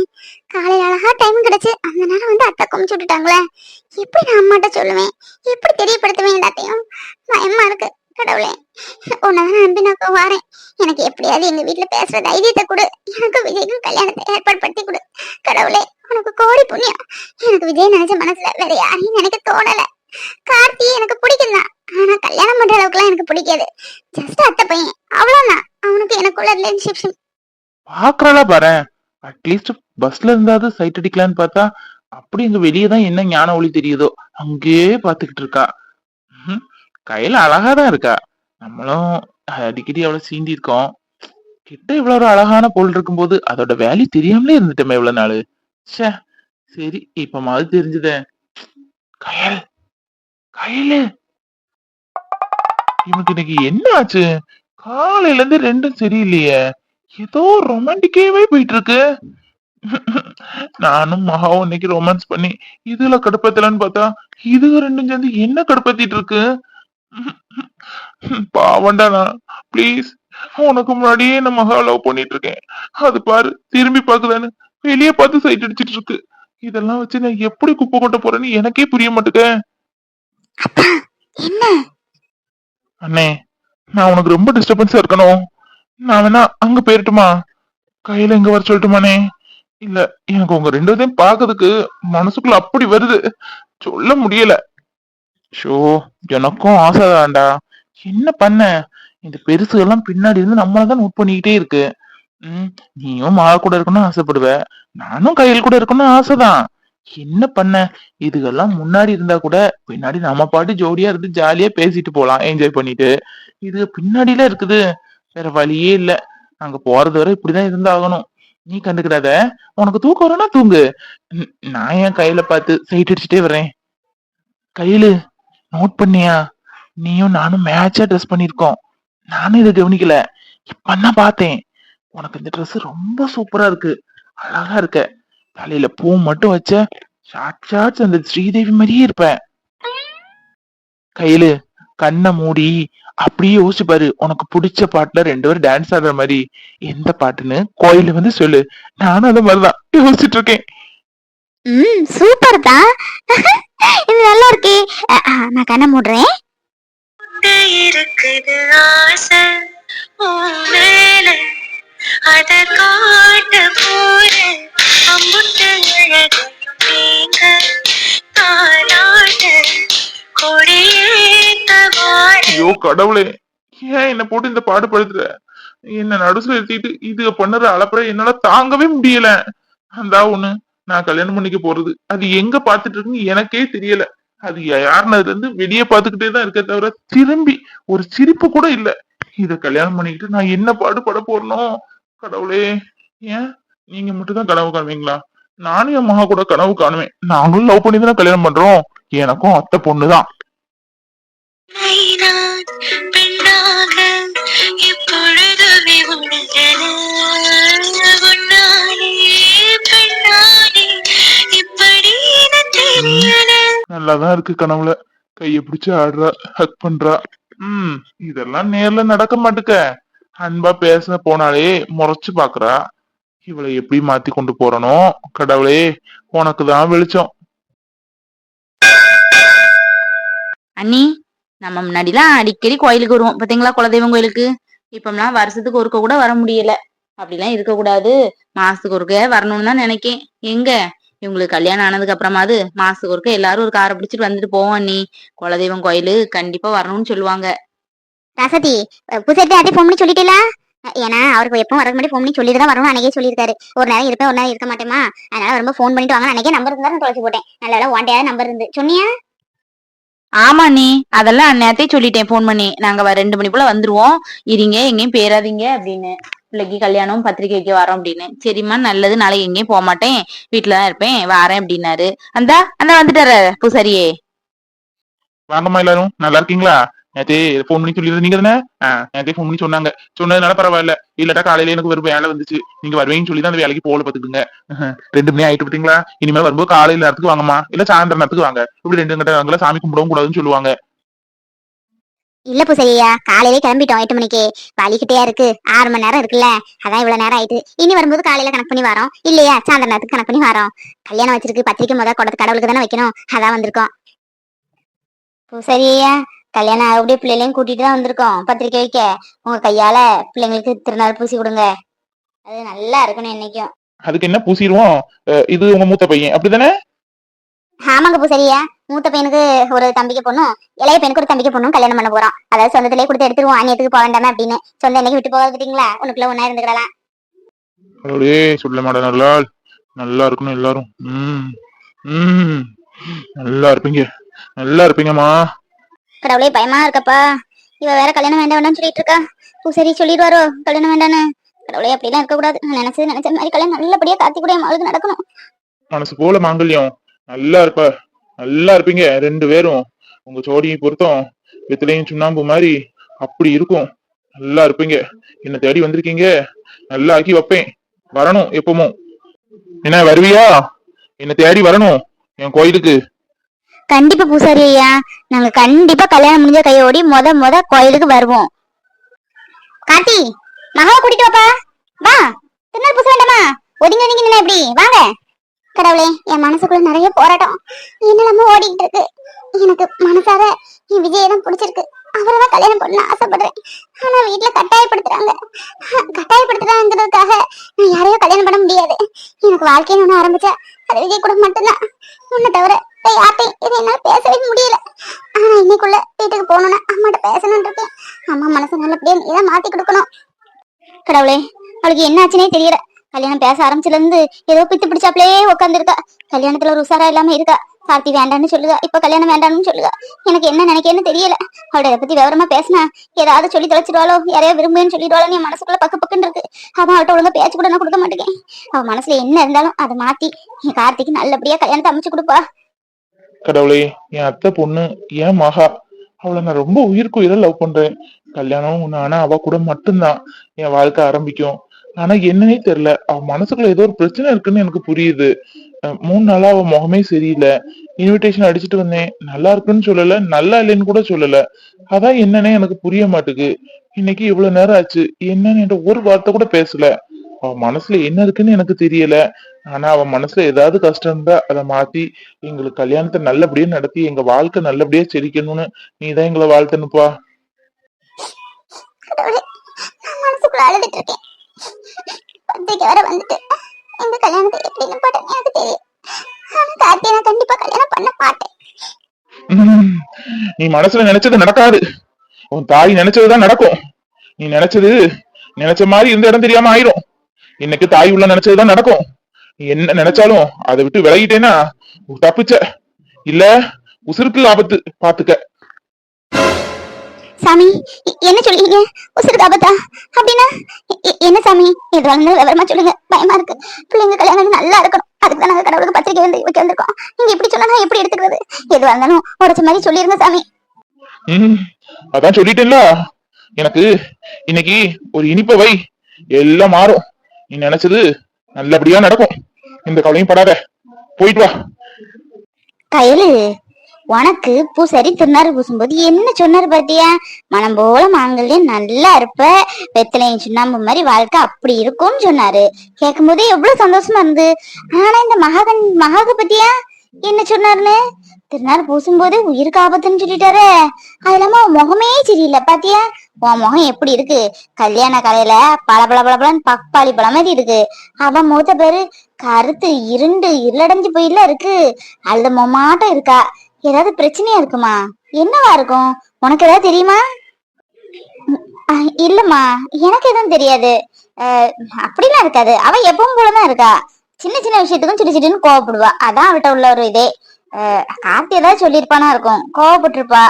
காலையில அழகா டைம் கிடைச்சு அந்த நேரம் வந்து அத்தை குமிச்சு விட்டுட்டாங்களே. எப்படி நான் அம்மாட்ட சொல்லுவேன்? எப்படி தெரியப்படுத்துவேன் எல்லாத்தையும்? பயமா இருக்கு. கடவுளே உன்னதான் நம்பி நான் வாரேன். எனக்கு எப்படியாவது எங்க வீட்டுல பேசுற தைரியத்தை கொடு. எனக்கு விஜய்க்கும் கல்யாணத்தை ஏற்பாடு படுத்தி கொடு. கடவுளே உனக்கு கோடி புண்ணியம். எனக்கு விஜய் நினைச்ச மனசுல வேற யாரையும் நினைக்க தோணல. கார்த்தி எனக்கு பிடிக்கும் தான் ஆனா கல்யாணம் பண்ற அளவுக்குலாம் எனக்கு பிடிக்காது. ஜஸ்ட் அத்தை பையன். அவ்வளவுதான். அவனுக்கு எனக்குள்ள ரிலேஷன்ஷிப் பாக்குறாளா பாரு. அட்லீஸ்ட் பஸ்ல இருந்தாவது சைட் அடிக்கலான்னு பார்த்தா அப்படி இங்க வெளியே தான் என்ன ஞான ஒளி தெரியுதோ அங்கேயே பாத்துக்கிட்டு இருக்கா. கையில அழகா தான் இருக்கா? நம்மளும் அடிக்கடி அவ்வளவு சீந்திருக்கோம் கிட்ட இவ்வளவு ஒரு அழகான பொருள் இருக்கும்போது அதோட வேல்யூ தெரியாமலே இருந்துட்டோமே இவ்வளவு நாள். ச்சே சரி இப்ப மாதிரி தெரிஞ்சுதே. கயல் கயலு. இவனுக்கு இன்னைக்கு என்ன ஆச்சு? காலையில இருந்து ரெண்டும் சரியில்லையே. ஏதோ ரொமான்டிக்கேவே போயிட்டு இருக்கு நானும் மகாவும் இன்னைக்கு ரொமான்ஸ் பண்ணி இதுல கடுப்பத்தலன்னு பார்த்தா இதுக ரெண்டும் சேர்ந்து என்ன கடுப்பத்திட்டு இருக்கு? பாவண்டா நான். ப்ளீஸ் உனக்கு முன்னாடியே நான் மகா லவ் பண்ணிட்டு இருக்கேன் அது பாரு திரும்பி பாக்குதான்னு வெளியே பார்த்து சைட் அடிச்சிட்டு இருக்கு இதெல்லாம் வச்சு நான் எப்படி குப்பை கொட்ட போறேன்னு எனக்கே புரிய மாட்டேங்க அண்ணே நான் உனக்கு ரொம்ப டிஸ்டர்பன்ஸா இருக்கணும். நான் வேணா அங்க போயிரட்டுமா? கையில எங்க வர சொல்லட்டுமாண்ணே? இல்ல எனக்கு உங்க ரெண்டு பேரையும் பாக்குறதுக்கு மனசுக்குள்ள அப்படி வருது. சொல்ல முடியல. ஷோ எனக்கும் ஆசைதான்டா என்ன பண்ண? இந்த பெருசுகள்லாம் பின்னாடி இருந்து நம்மள தான் நோட் பண்ணிக்கிட்டே இருக்கு. ம் நீயும் மாலை கூட இருக்கணும்னு ஆசைப்படுவ. நானும் கையில் கூட இருக்கணும்னு ஆசைதான். என்ன பண்ண? இதுகெல்லாம் முன்னாடி இருந்தா கூட பின்னாடி நம்ம பாட்டு ஜோடியா இருந்து ஜாலியா பேசிட்டு போலாம் என்ஜாய் பண்ணிட்டு. இது பின்னாடியில இருக்குது. வேற வழியே இல்ல. அங்க போறது வரை இப்படிதான் இருந்தாகணும். நீ கண்டுக்கிடாத. உனக்கு தூக்கம் வரும்னா தூங்கு. நான் என் கையில பார்த்து சைட் அடிச்சுட்டே வரேன் கையில. நோட் பண்ணியா? நீயும் நானும் மேட்சா ட்ரெஸ் பண்ணிருக்கோம் நானும் இதை கவனிக்கல. இப்பதான் பார்த்தேன். உனக்கு இந்த ட்ரெஸ் ரொம்ப சூப்பரா இருக்கு. அழகா இருக்க. தலையில பூ மட்டும் வச்ச சாட்சாட்ஸ் அந்த ஸ்ரீதேவி மாதிரியே இருப்ப. கையில கண்ணை மூடி அப்படியே யோசிச்சு பாரு. உனக்கு பிடிச்ச பாட்டுல ரெண்டு பேரும் டான்ஸ் ஆடுற மாதிரி. எந்த பாட்டுன்னு கோயில வந்து சொல்லு. நானும் அந்த மாதிரிதான். யோசிச்சுட்டு இருக்கேன். ம் சூப்பர் தான் இது நல்லா இருக்கே நான் கண்ணை மூடுறேன். இருக்குது ஆசை மேல. அத காட்ட போற. அம்புட்டு நீங்க ஐயோ கடவுளே. ஏன் என்ன போட்டு இந்த பாடு படுத்துற? என்ன நடுசுல எடுத்துக்கிட்டு இது பண்ணுற அலப்புற என்னால தாங்கவே முடியல. அந்தா ஒண்ணு. நான் கல்யாணம் பண்ணிக்க போறது. அது எங்க பாத்துட்டு இருக்குன்னு எனக்கே தெரியல. அது யாருனதுல இருந்து வெளியே பாத்துக்கிட்டே தான் இருக்க தவிர திரும்பி ஒரு சிரிப்பு கூட இல்ல. இத கல்யாணம் பண்ணிக்கிட்டு நான் என்ன பாடுபட போறனோ? கடவுளே. ஏன்? நீங்க மட்டும் தான் கனவு காணுவீங்களா நானும் என் மகா கூட கனவு காணுவேன். நாங்களும் லவ் பண்ணி தானே கல்யாணம் பண்றோம். எனக்கும் அத்தை பொண்ணுதான். நல்லாதான் இருக்கு கனவுல. கைய பிடிச்சு ஆடுறா ஹக் பண்றா. ம் இதெல்லாம் நேர்ல நடக்க மாட்டுக்க. அன்பா பேச போனாலே முறைச்சு பாக்குறா. இவளை எப்படி மாத்தி கொண்டு போறனோ கடவுளே உனக்கு தான் வெளிச்சம். அண்ணி நம்ம முன்னாடிலாம் அடிக்கடி கோயிலுக்கு வருவோம். பாத்தீங்களா குலதெய்வம் கோயிலுக்கு? இப்பம்லாம் வருஷத்துக்கு ஒருக்க கூட வர முடியல. அப்படிலாம் இருக்கக்கூடாது. மாசத்துக்கு ஒருக்க வரணும்னு தான் நினைக்கேன். எங்க? இவங்களுக்கு கல்யாணம் ஆனதுக்கு அப்புறமாவது மாசத்துக்கு ஒருக்க எல்லாரும் ஒரு காரை பிடிச்சிட்டு வந்துட்டு போவோம் அண்ணி. குலதெய்வம் கோயிலு கண்டிப்பா வரணும்னு சொல்லுவாங்க. ராசதி புதுசெட்டு ஃபோன் பண்ணி சொல்லிட்டீங்களா ஏன்னா அவருக்கு எப்பவும் வரக்கு முன்னாடி பண்ணி சொல்லிட்டு தான் வரணும் அன்னைக்கே சொல்லியிருக்காரு. ஒரு நேரம் இருப்பேன் ஒரு நேரம் இருக்க மாட்டேமா அதனால வரும்போது ஃபோன் பண்ணிட்டு வாங்க அன்னைக்கே நம்பர் இருந்தா நான் தொலைச்சு போட்டேன். நல்ல ஒன்டையாவது நம்பர் இருந்து. சொன்னியா? ஆமா அண்ணி. அதெல்லாம் அந்நேரத்தையும் சொல்லிட்டேன் ஃபோன் பண்ணி. நாங்க ரெண்டு மணி போல வந்துருவோம். இருங்க எங்கேயும் பேராதீங்க அப்படின்னு. பிள்ளைக்கு கல்யாணம் பத்திரிக்கை வைக்க வரோம் அப்படின்னு. சரிம்மா நல்லது. நாளைக்கு எங்கேயும் போக மாட்டேன். வீட்டுலதான் இருப்பேன். வாரேன் அப்படின்னாரு. அந்த அந்த வந்துட்டாரு. பூசாரியே. வாங்கம்மா எல்லாரும். நல்லா இருக்கீங்களா? நேத்தே ஃபோன் பண்ணி சொல்லிடுறது நீங்க தானே? நேத்தே ஃபோன் பண்ணி சொன்னாங்க. சொன்னதுனால பரவாயில்ல. இல்லாட்டா காலையில எனக்கு ஒரு வேலை வந்துச்சு. நீங்க வருவீங்கன்னு சொல்லி தான் அந்த வேலைக்கு போல பாத்துக்கிங்க ரெண்டு மணி ஆயிட்டு பாத்தீங்களா இனிமேல் வரும்போது காலையில நேரத்துக்கு வாங்கம்மா. இல்ல சாயந்தரம் நேரத்துக்கு வாங்க. இப்படி ரெண்டு நேரத்துல சாமி கும்பிடவும் கூடாதுன்னு சொல்லுவாங்க. இல்ல பூசரியா காலையிலே கிளம்பிட்டோம் எட்டு மணிக்கு. வலிக்கிட்டே இருக்கு. ஆறு மணி நேரம் இருக்குல்ல. அதான் இவ்வளவு நேரம் ஆயிட்டு. இனி வரும்போது காலையில கணக்கு பண்ணி வரோம். இல்லையா? சாயந்தர நேரத்துக்கு கணக்கு பண்ணி வரோம். கல்யாணம் வச்சிருக்கு. பத்திரிக்கை முத கொடுத்து கடவுளுக்கு தானே வைக்கணும். அதான் வந்திருக்கோம். பூசரியா கல்யாணம் அப்படியே பிள்ளைகளையும் கூட்டிட்டு தான் வந்திருக்கோம். பத்திரிக்கை வைக்க. உங்க கையால பிள்ளைங்களுக்கு திருநாள் பூசி கொடுங்க. அது நல்லா இருக்கணும் என்னைக்கும். அதுக்கு என்ன பூசிடுவோம்? இது உங்க மூத்த பையன். அப்படிதானே? ஆமாங்க பூசரியா. மூத்த பையனுக்கு ஒரு தம்பிக்கு பொண்ணும் இளைய பையனுக்கு ஒரு தம்பிக்கு பொண்ணும் கல்யாணம் பண்ண போறோம். அதாவது சொந்தத்திலே கொடுத்து எடுத்துருவோம் அந்நியத்துக்கு போக வேண்டாமே அப்படின்னு சொந்த என்னைக்கு விட்டு போகாது பார்த்தீங்களா உனக்குள்ள ஒன்னா இருந்துக்கிடலாம் கடவுளே சொல்ல மாட்டேன் நல்லா நல்லா இருக்கணும் எல்லாரும். நல்லா இருப்பீங்க. நல்லா இருப்பீங்கம்மா. கடவுளே பயமா இருக்கப்பா. இவ வேற கல்யாணம் வேண்டாம் வேண்டாம்னு சொல்லிட்டு இருக்கா. பூசரி சொல்லிடுவாரோ கல்யாணம் வேண்டான்னு கடவுளே அப்படிலாம் இருக்க கூடாது நான் நினைச்சது நினைச்ச மாதிரி கல்யாணம் நல்லபடியா காத்தி கூட அவளுக்கு நடக்கணும். மனசு போல மாங்கல்யம். நல்லா இருப்ப நல்லா இருப்பீங்க. ரெண்டு பேரும். உங்க ஜோடியை பொருத்தம் வெத்திலையும் சுண்ணாம்பு மாதிரி அப்படி இருக்கும். நல்லா இருப்பீங்க. என்ன தேடி வந்திருக்கீங்க. நல்லா ஆக்கி வைப்பேன். வரணும் எப்பவும். என்ன வருவியா? என்ன தேடி வரணும். என் கோயிலுக்கு. கண்டிப்பா பூசாரி ஐயா. நாங்க கண்டிப்பா கல்யாணம் முடிஞ்ச கையோடி மொத மொத கோயிலுக்கு வருவோம். கார்த்தி மகாவை கூட்டிட்டு வாப்பா. வா. திருநாள் பூச வேண்டாமா? ஒதுங்கி ஒதுங்கி நின்ன எப்படி? வாங்க. கடவுளே என் மனசுக்குள்ள நிறைய போராட்டம். என்னெல்லாமோ ஓடிக்கிட்டு இருக்கு. எனக்கு மனசார என் விஜயை தான் பிடிச்சிருக்கு. அவரை தான் கல்யாணம் பண்ண ஆசைப்படுறேன். ஆனா வீட்டுல கட்டாயப்படுத்துறாங்க. கட்டாயப்படுத்துறாங்கிறதுக்காக நான் யாரையும் கல்யாணம் பண்ண முடியாது. எனக்கு வாழ்க்கைன்னு ஒன்று ஆரம்பிச்சா அது விஜய் கூட மட்டும்தான். உன்னை தவிர யார்ட்டையும் இதை என்னால பேசவே முடியல. ஆனா இன்னைக்குள்ள வீட்டுக்கு போகணும்னா அம்மாட்ட பேசணும்னு இருக்கேன். அம்மா மனசு நல்லபடியா நீ தான் மாத்தி கொடுக்கணும். கடவுளே அவளுக்கு என்ன ஆச்சுன்னே தெரியல. கல்யாணம் பேச ஆரம்பிச்சுல இருந்து ஏதோ பித்து பிடிச்சாப்லயே உட்காந்துருக்கா கல்யாணத்துல ஒரு உசாரா இல்லாம இருக்கா. கார்த்தி வேண்டான்னு சொல்லுதா. இப்ப கல்யாணம் வேண்டாம்னு சொல்லுதா. எனக்கு என்ன நினைக்கிறேன்னு தெரியல. அவட இதை பத்தி விவரமா பேசினா ஏதாவது சொல்லி தொலைச்சிடுவாளோ யாரையோ விரும்புன்னு சொல்லிடுவாளோ என் மனசுக்குள்ள பக்கு பக்குன்னு இருக்கு. அவன் அவட்ட ஒழுங்கா பேச்சு கூட நான் கொடுக்க மாட்டேங்க அவன் மனசுல என்ன இருந்தாலும் அதை மாத்தி என் கார்த்திக்கு நல்லபடியா கல்யாணத்தை அமைச்சு கொடுப்பா. கடவுளே என் அத்தை பொண்ணு என் மகா அவளை நான் ரொம்ப உயிருக்கு உயிரை லவ் பண்றேன். கல்யாணம் ஆனா அவ கூட மட்டும்தான். என் வாழ்க்கை ஆரம்பிக்கும். ஆனா என்னன்னே தெரியல. அவ மனசுக்குள்ள ஏதோ ஒரு பிரச்சனை இருக்குன்னு எனக்கு புரியுது. மூணு நாளா அவ முகமே சரியில்லை. இன்விடேஷன் அடிச்சுட்டு வந்தேன். நல்லா இருக்குன்னு சொல்லல. நல்லா இல்லைன்னு கூட சொல்லல. அதான் என்னன்னே எனக்கு புரிய மாட்டுக்கு இன்னைக்கு இவ்வளவு நேரம் ஆச்சு. என்னன்னு என்கிட்ட ஒரு வார்த்தை கூட பேசல. அவ மனசுல என்ன இருக்குன்னு எனக்கு தெரியல. ஆனா அவன் மனசுல ஏதாவது கஷ்டம் இருந்தா அதை மாத்தி எங்களுக்கு கல்யாணத்தை நல்லபடியா நடத்தி எங்க வாழ்க்கை நல்லபடியா செழிக்கணும்னு நீதான் எங்களை வாழ்த்தனுப்பா அழுதுட்டு இருக்கேன். பத்திரிக்கை வர வந்துட்டு. இந்த கல்யாணத்தை எப்படி நிப்பாட்டேன்னு எனக்கு தெரியும். ஆனா கார்த்தியை நான் கண்டிப்பா கல்யாணம் பண்ண மாட்டேன். நீ மனசுல நினைச்சது நடக்காது. உன் தாய் நினைச்சதுதான் நடக்கும். நீ நினைச்சது நினைச்ச மாதிரி இருந்த இடம் தெரியாம ஆயிரும். இன்னைக்கு தாய் உள்ள நினைச்சதுதான் நடக்கும். நீ என்ன நினைச்சாலும் அதை விட்டு விலகிட்டேன்னா தப்பிச்ச. இல்ல உசுருக்கு ஆபத்து. பாத்துக்க. சாமி என்ன சொல்றீங்க? உசுருக்கு ஆபத்தா? அப்படின்னா என்ன சாமி? எது வந்து விவரமா சொல்லுங்க. பயமா இருக்கு. பிள்ளைங்க கல்யாணம் நல்லா இருக்கணும். அதுக்கு தான் நாங்க கடவுளுக்கு பத்திரிக்கை வந்து வைக்க வந்திருக்கோம். நீங்க இப்படி சொன்னா எப்படி எடுத்துக்கிறது? எதுவா இருந்தாலும் உடச்ச மாதிரி சொல்லிருங்க சாமி. அதான் சொல்லிட்டேன்ல. எனக்கு இன்னைக்கு ஒரு இனிப்ப வை. எல்லாம் மாறும். நீ நினைச்சது நல்லபடியா நடக்கும். இந்த கவலையும் படாத. போயிட்டு வா. கயலு உனக்கு பூசரி திருநாறு பூசும்போது என்ன சொன்னாரு பாத்தியா? மனம் போல மாங்கல்யம் நல்லா இருப்ப. வெத்தலையும் சுண்ணாம்பு மாதிரி வாழ்க்கை அப்படி இருக்கும்னு சொன்னாரு. கேட்கும் போதே எவ்வளவு சந்தோஷமா இருந்து ஆனா இந்த மகாகன் மகாக பத்தியா? என்ன சொன்னாருன்னு? திருநாறு பூசும்போது உயிருக்கு ஆபத்துன்னு சொல்லிட்டாரு. அது இல்லாம உன் முகமே சரியில்லை. பாத்தியா? உன் முகம் எப்படி இருக்கு? கல்யாண கலையில பல பல பளபளன்னு பப்பாளி பழம் மாதிரி இருக்கு. அவன் மூத்த பேரு கருத்து இருண்டு இருளடைஞ்சு போயில இருக்கு. அழுத மொமாட்டம் இருக்கா? ஏதாவது பிரச்சனையா இருக்குமா? என்னவா இருக்கும்? உனக்கு ஏதாவது தெரியுமா? இல்லம்மா எனக்கு எதுவும் தெரியாது. அப்படிலாம் இருக்காது. அவ எப்பவும் போலதான் இருக்கா. சின்ன சின்ன விஷயத்துக்கும் சின்ன சின்ன கோவப்படுவா. அதான் அவட்ட உள்ள ஒரு இதே. கார்த்தி ஏதாவது சொல்லியிருப்பானா இருக்கும். கோவப்பட்டிருப்பா.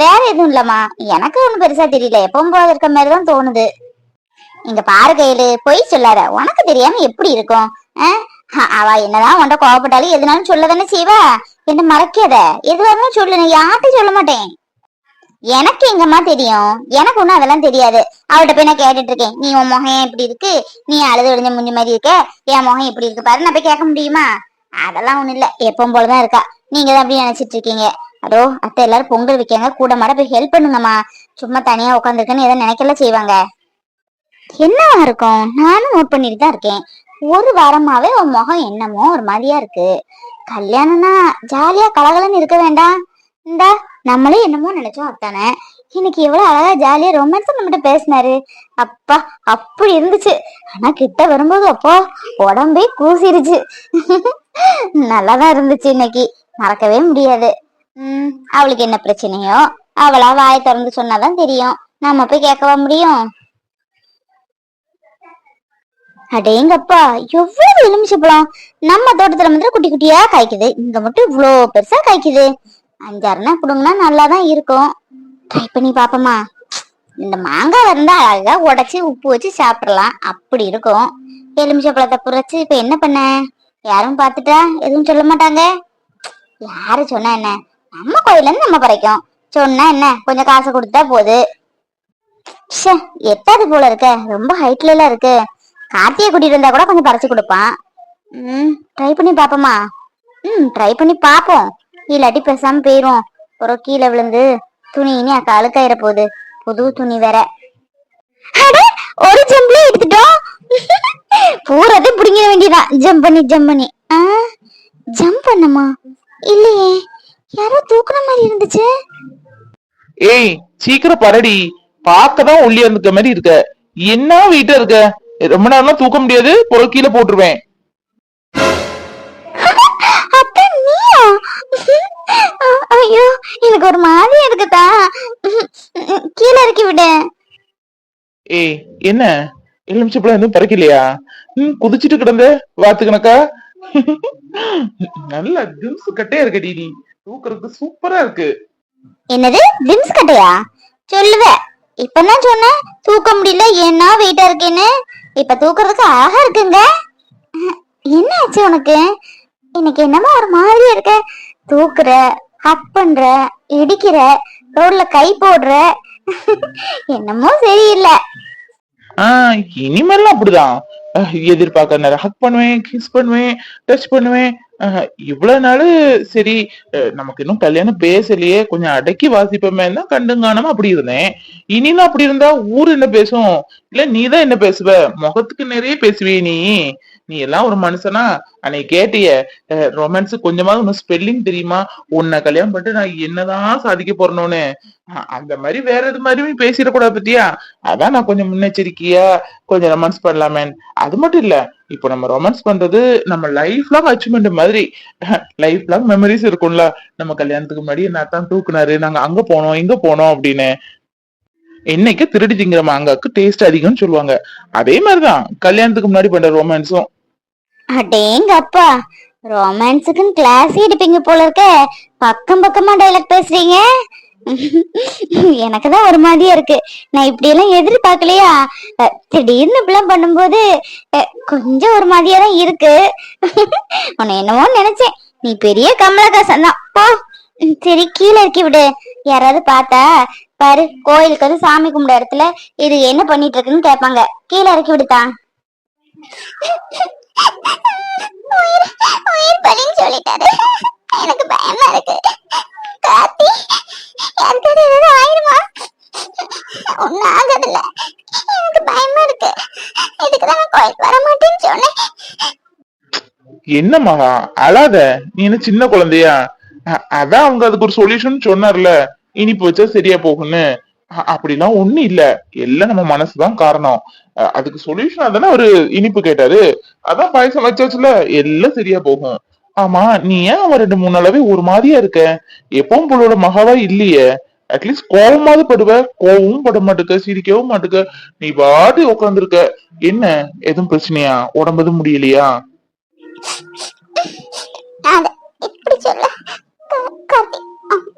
வேற எதுவும் இல்லம்மா. எனக்கு ஒன்றும் பெருசா தெரியல. எப்பவும் போல இருக்க மாதிரிதான் தோணுது. இங்க பாரு கையில பொய் சொல்லாத. உனக்கு தெரியாம எப்படி இருக்கும்? அவ என்னதான் உன்ட கோவப்பட்டாலும் எதுனாலும் சொல்ல தானே செய்வா? என்ன மறைக்காத? எது இருந்தாலும் சொல்லு நான் யார்ட்டையும் சொல்ல மாட்டேன். எனக்கு எங்கம்மா தெரியும்? எனக்கு ஒண்ணும் அதெல்லாம் தெரியாது. அவள்கிட்ட போய் நான் கேட்டுட்டு இருக்கேன் நீ உன் முகம் இப்படி இருக்கு? நீ அழுது விழுந்த முஞ்சி மாதிரி இருக்க? என் முகம் இப்படி இருக்கு பாரு நான் போய் கேட்க முடியுமா? அதெல்லாம் ஒண்ணும் இல்ல. எப்பவும் போலதான் இருக்கா. நீங்க தான் அப்படி நினைச்சிட்டு இருக்கீங்க அதோ அத்தை எல்லாரும் பொங்கல் வைக்காங்க கூட மாட போய் ஹெல்ப் பண்ணுங்கம்மா. சும்மா தனியா உட்காந்துருக்கேன்னு எதை நினைக்கல செய்வாங்க. என்னவா இருக்கும்? நானும் நோட் பண்ணிட்டு தான் இருக்கேன். ஒரு வாரமாவே உன் முகம் என்னமோ ஒரு மாதிரியா இருக்கு. கல்யாணம்னா ஜாலியா கலகலன்னு இருக்க வேண்டாம். இந்தா நம்மளே என்னமோ நினைச்சோம் அத்தானே இன்னைக்கு எவ்வளவு அழகா ஜாலியா ரொமான்ஸ் நம்மகிட்ட பேசினாரு. அப்பா அப்படி இருந்துச்சு. ஆனா கிட்ட வரும்போது அப்போ உடம்பே கூசிருச்சு. நல்லாதான் இருந்துச்சு இன்னைக்கு. மறக்கவே முடியாது. உம் அவளுக்கு என்ன பிரச்சனையோ அவளா வாய் திறந்து சொன்னாதான் தெரியும். நம்ம போய் கேட்கவா முடியும்? அடேங்கப்பா எவ்வளவு எலுமிச்சப்பழம்? நம்ம தோட்டத்துல மட்டும் குட்டி குட்டியா காய்க்குது. இங்க மட்டும் இவ்வளோ பெருசா காய்க்குது. அஞ்சாறுனா கொடுங்கன்னா நல்லாதான் இருக்கும். ட்ரை பண்ணி பாப்போமா. இந்த மாங்காய் இருந்தா அழகா உடைச்சு உப்பு வச்சு சாப்பிடலாம். அப்படி இருக்கும். எலுமிச்சப்பழத்தை புரைச்சு இப்ப என்ன பண்ண? யாரும் பார்த்துட்டா எதுவும் சொல்ல மாட்டாங்க. யாரு சொன்னா என்ன? நம்ம கோயில இருந்து நம்ம பறைக்கும். சொன்னா என்ன? கொஞ்சம் காசு கொடுத்தா போகுது ச்சே போல இருக்க. ரொம்ப ஹைட்ல எல்லாம் இருக்கு. கார்த்தியை கூட்டிட்டு இருந்தா கூட கொஞ்சம் பறிச்சு கொடுப்பான். ம் ட்ரை பண்ணி பாப்போமா? ம் ட்ரை பண்ணி பாப்போம். இல்லாட்டி பேசாம போயிரும். அப்புறம் கீழே விழுந்து துணி இனி அக்கா அழுக்காயிர போகுது. புது துணி வேற. ஒரு ஜம்ப்ல எடுத்துட்டோம். பூரது புடிங்கிட வேண்டியதான் ஜம்ப் பண்ணி ஜம்ப் பண்ணி. ஆ ஜம்ப் பண்ணமா இல்லையே. யாரோ தூக்குன மாதிரி இருந்துச்சு. ஏய் சீக்கிரம் பரடி. பார்த்ததான் ஒல்லியா இருக்க மாதிரி இருக்க. என்ன வீட்டு இருக்க? ரொம்ப நேரம்லாம் தூக்க முடியாது. பொருள் கீழே போட்டுருவேன். ஐயோ எனக்கு ஒரு மாதிரி இருக்குதா? கீழே இறக்கி விடு. ஏய் என்ன? எலுமிச்சப்பழம் எதுவும் பறக்கலையா ம் குதிச்சிட்டு கிடந்த வாத்துக்கணக்கா? நல்ல திம்ஸ் கட்டையா இருக்க நீ தூக்குறதுக்கு சூப்பரா இருக்கு. என்னது? டிம்ஸ் கட்டையா? சொல்லுவ. இப்பதான் சொன்னேன் தூக்க முடியல ஏன்னா வெயிட்டா இருக்கேன்னு. இப்ப தூக்குறதுக்கு அழகா இருக்குங்க. என்ன ஆச்சு உனக்கு? எனக்கு என்னமோ ஒரு மாதிரி இருக்க. தூக்குற ஹக் பண்ற இடிக்கிற ரோட்ல கை போடுற. என்னமோ சரியில்லை. ஆஹ் அப்படிதான். எதிர்பார்க்க ஹக் பண்ணுவேன் கிஸ் பண்ணுவேன் டச் பண்ணுவேன். இவ்வளவு நாள் சரி நமக்கு இன்னும் கல்யாணம் பேசலையே கொஞ்சம் அடக்கி வாசிப்போமே தான் கண்டுங்கானமா அப்படி இருந்தேன். இனிலாம் அப்படி இருந்தா ஊர் என்ன பேசும்? இல்ல நீ தான் என்ன பேசுவ? முகத்துக்கு நிறைய பேசுவே நீ. நீ எல்லாம் ஒரு மனுஷனா? அன்னைக்கு கேட்டிய ரொமான்ஸ் கொஞ்சமாவது உனக்கு ஸ்பெல்லிங் தெரியுமா? உன்னை கல்யாணம் பண்ணிட்டு நான் என்னதான் சாதிக்க போறணும்னு அந்த மாதிரி வேற எது மாதிரியும் பேசிடக்கூடாது பத்தியா? அதான் நான் கொஞ்சம் முன்னெச்சரிக்கையா கொஞ்சம் ரொமான்ஸ் பண்ணலாமே அது மட்டும் இல்ல இப்போ நம்ம ரொமான்ஸ் பண்றது நம்ம லைஃப் லாங் அச்சீவ்மெண்ட் மாதிரி. லைஃப் லாங் மெமரிஸ் இருக்கும்ல. நம்ம கல்யாணத்துக்கு முன்னாடி என்ன தான் தூக்குனாரு நாங்க அங்க போனோம் இங்க போனோம் அப்படின்னு. என்னைக்கு திருடி திங்கிற மாங்காக்கு டேஸ்ட் அதிகம்னு சொல்லுவாங்க. அதே மாதிரிதான் கல்யாணத்துக்கு முன்னாடி பண்ற ரொமான்ஸும் அடேங்க அப்பா ரொமான்ஸுக்குன்னு கிளாஸ் எடுப்பீங்க போல இருக்க. பக்கம் பக்கமா டைலாக் பேசுறீங்க. எனக்கு தான் ஒரு மாதிரியா இருக்கு. நான் இப்படி எல்லாம் எதிர்பார்க்கலையா திடீர்னு இப்படிலாம் பண்ணும்போது கொஞ்சம் ஒரு மாதிரியா தான் இருக்கு. உன்னை என்னமோ நினைச்சேன். நீ பெரிய கமலஹாசன் தான். போ. சரி கீழே இறக்கி விடு. யாராவது பார்த்தா பாரு கோயிலுக்கு வந்து சாமி கும்பிட இடத்துல இது என்ன பண்ணிட்டு இருக்குன்னு கேட்பாங்க. கீழே இறக்கி விடுதான் உயிர் உயிர் பலின்னு சொல்லிட்டாரு. எனக்கு பயமா இருக்கு கார்த்தி யாருக்காவது ஏதாவது ஆயிருமா ஒண்ணும் ஆகுதுல்ல எனக்கு பயமா இருக்கு இதுக்கு தான் நான் கோயிலுக்கு வர மாட்டேன்னு சொன்னேன் என்னம்மா? அழாத. நீ என்ன சின்ன குழந்தையா? அதான் அவங்க அதுக்கு ஒரு சொல்யூஷன் சொன்னார்ல. இனிப்பு வச்சா சரியா போகும்னு. அப்படிலாம் ஒண்ணும் இல்ல. எல்லாம் நம்ம மனசுதான் காரணம். அதுக்கு சொல்யூஷன் தானே ஒரு இனிப்பு கேட்டாரு. அதான் பாயசம் வச்சாச்சுல. எல்லாம் சரியா போகும். ஆமா நீ ஏன் அவன் ரெண்டு மூணு அளவே ஒரு மாதிரியா இருக்க? எப்பவும் போலோட மகாவா இல்லையே. அட்லீஸ்ட் கோபமாவது படுவ. கோவமும் பட மாட்டுக்க. சிரிக்கவும் மாட்டுக்க. நீ பாட்டு உட்காந்துருக்க என்ன? எதுவும் பிரச்சனையா? உடம்பு முடியலையா? அத இப்படி சொல்ல கா- கார்த்தி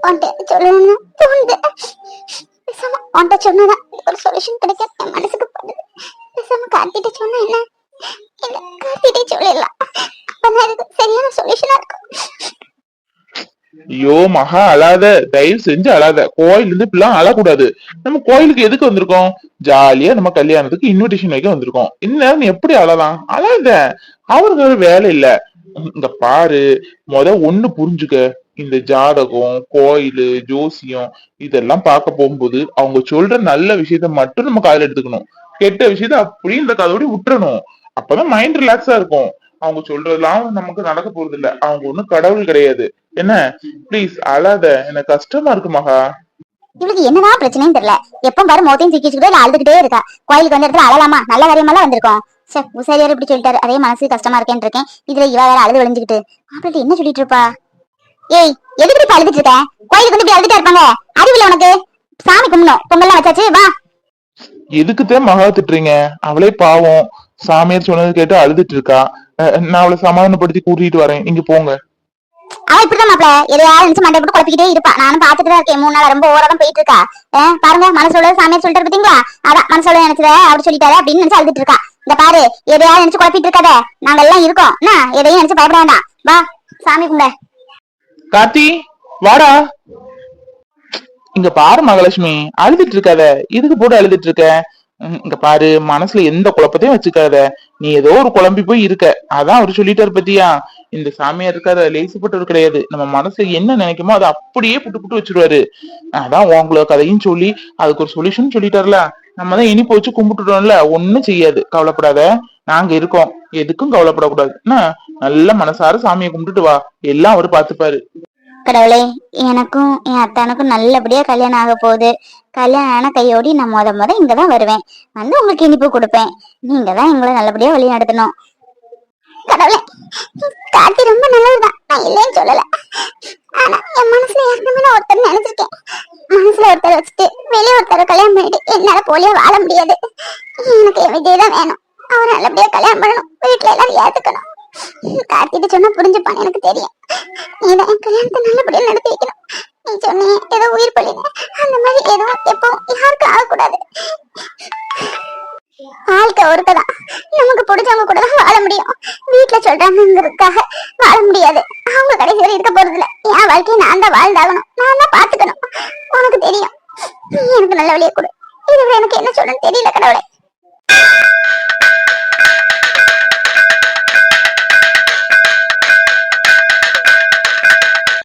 உன்ட்ட சொல்லணும்னு தோணுது பேசாம உன்ட்ட சொன்னதான் இதுக்கு ஒரு சொல்யூஷன் கிடைக்க என் மனசுக்கு படுது பேசாம கார்த்திட்ட சொன்னா என்ன இல்ல கார்த்திட்டே சொல்லிடலாம் அப்பதான் இதுக்கு சரியான சொல்யூஷனா இருக்கும் ஐயோ மகா அழாத. தயவு செஞ்சு அழாத. கோயில் இருந்து இப்படிலாம் அழக்கூடாது. நம்ம கோயிலுக்கு எதுக்கு வந்திருக்கோம்? ஜாலியா நம்ம கல்யாணத்துக்கு இன்விடேஷன் வைக்க வந்திருக்கோம். இந்நேரம் நீ எப்படி அழலாம்? அழாத. அவருக்கு ஒரு வேலை இல்ல. இங்க பாரு. முத ஒண்ணு புரிஞ்சுக்க. இந்த ஜாதகம் கோயில் ஜோசியம் இதெல்லாம் பார்க்க போகும்போது அவங்க சொல்ற நல்ல விஷயத்த மட்டும் நம்ம காதுல எடுத்துக்கணும். கெட்ட விஷயத்த அப்படியே இந்த கதோடி விட்டுறணும். அப்பதான் மைண்ட் ரிலாக்ஸா இருக்கும். அவங்க சொல்றதெல்லாம் நமக்கு நடக்க போறது இல்ல அவங்க ஒண்ணும் கடவுள் கிடையாது. என்ன? ப்ளீஸ் அழாத. எனக்கு கஷ்டமா இருக்கு மகா? இவளுக்கு என்னதான் பிரச்சனைன்னு தெரியல. எப்ப பாரு மோத்தையும் சிக்கிச்சுக்கிட்டே இல்ல அழுதுகிட்டே இருக்கா. கோயிலுக்கு வந்த இடத்துல அழலாமா? நல்ல காரியமெல்லாம் வந்திருக்கோம். சே உசாரியார் இப்படி சொல்லிட்டாரு. அதே மனசு கஷ்டமா இருக்கேன்னு இருக்கேன். இதுல இவ வேற அழுது விழுந்துகிட்டு மாப்பிள்ளை என்ன சொல்லிட்டு இருப்பா? ஏய் எதுக்கு இப்ப அழுதுட்டு இருக்க? கோயிலுக்கு வந்து இப்படி அழுதுட்டா இருப்பாங்க? அறிவில்ல உனக்கு. சாமி கும்பிடணும். பொங்கல்லாம் வச்சாச்சு வா. எதுக்குத்தான் மகா திட்டுறீங்க? அவளே பாவம். சாமியார் சொன்னது கேட்டு அழுதுட்டு இருக்கா. நான் அவளை சமாதானப்படுத்தி கூட்டிட்டு வரேன். நீங்க போங்க. அவ இப்படிதான் மாப்பிள. எதையாவது நினைச்சு மண்டை போட்டு குழப்பிக்கிட்டே இருப்பா. நானும் பாத்துட்டு தான் இருக்கேன். மூணு நாள் ரொம்ப ஓரா போயிட்டு இருக்கா. பாருங்க மனசோட சாமியார் சொல்லிட்டு பாத்தீங்களா? அதான் மனசோட நினைச்சத அப்படி சொல்லிட்டாரு அப்படின்னு நினைச்சு அழுதுட்டு இருக்கா. இந்த பாரு எதையாவது நினைச்சு குழப்பிட்டு இருக்காத. நாங்க எல்லாம் இருக்கோம். என்ன? எதையும் நினைச்சு பயப்பட வேண்டாம். வா சாமி கும்பிட. கார்த்தி வாடா. இங்க பாரு மகாலட்சுமி அழுதுட்டு இருக்காத. இதுக்கு போட்டு அழுதுட்டு இருக்க? இங்க பாரு மனசுல எந்த குழப்பத்தையும் வச்சுக்காத. நீ ஏதோ ஒரு குழம்பி போய் இருக்க. அதான் அவர் சொல்லிட்டாரு பத்தியா? இந்த சாமியார் இருக்காரு லேசுப்பட்டவர் கிடையாது. நம்ம மனசு என்ன நினைக்குமோ அதை அப்படியே புட்டு புட்டு வச்சிருவாரு. அதான் உங்களோட கதையும் சொல்லி அதுக்கு ஒரு சொல்யூஷன் சொல்லிட்டாருல. நம்ம தான் இனிப்பு வச்சு கும்பிட்டுட்டோம்ல ஒண்ணும் செய்யாது. கவலைப்படாத. நாங்க இருக்கோம். எதுக்கும் கவலைப்படக்கூடாது. என்ன? நல்ல மனசார சாமியை கும்பிட்டுட்டு வா. எல்லாம் அவரு பாத்துப்பாரு கடவுளே எனக்கும் என் அத்தானுக்கும் நல்லபடியா கல்யாணம் ஆக போகுது. கல்யாணம் ஆன கையோடி நான் முத முத இங்க தான் வருவேன். வந்து உங்களுக்கு இனிப்பு கொடுப்பேன். நீங்க தான் எங்களை நல்லபடியா வழி நடத்தணும். கடவுளே கார்த்தி ரொம்ப நல்லதுதான் நான் இல்லைன்னு சொல்லல. ஆனா என் மனசுல ஏற்கனவே நான் ஒருத்தர் நினைச்சிருக்கேன். மனசுல ஒருத்தர் வச்சுட்டு வெளியே ஒருத்தர் கல்யாணம் பண்ணிட்டு என்னால போலியா வாழ முடியாது. எனக்கு என் விஜய் தான் வேணும். அவர் நல்லபடியா கல்யாணம் பண்ணணும். வீட்டுல எல்லாரும் ஏத்துக்கணும். கார்த்திட்டு சொன்னா புரிஞ்சுப்பான் எனக்கு தெரியும். நீதான் என் கல்யாணத்தை நல்லபடியா நடத்தி வைக்கணும். நீ சொன்னே ஏதோ உயிர் பலின அந்த மாதிரி எதுவும் எப்பவும் யாருக்கும் ஆகக்கூடாது. வாழ்க்கை ஒருக்கதான் நமக்கு பிடிச்சவங்க கூட தான் வாழ முடியும். வீட்டுல சொல்றாங்கிறதுக்காக வாழ முடியாது. அவங்க கடைசி வரை இருக்க போறது இல்ல என் வாழ்க்கையை நான் தான் வாழ்ந்தாகணும். நான் தான் பாத்துக்கணும் உனக்கு தெரியும். நீ எனக்கு நல்ல வழியை கொடு. இதுவரை எனக்கு என்ன சொல்லணும்னு தெரியல கடவுளை.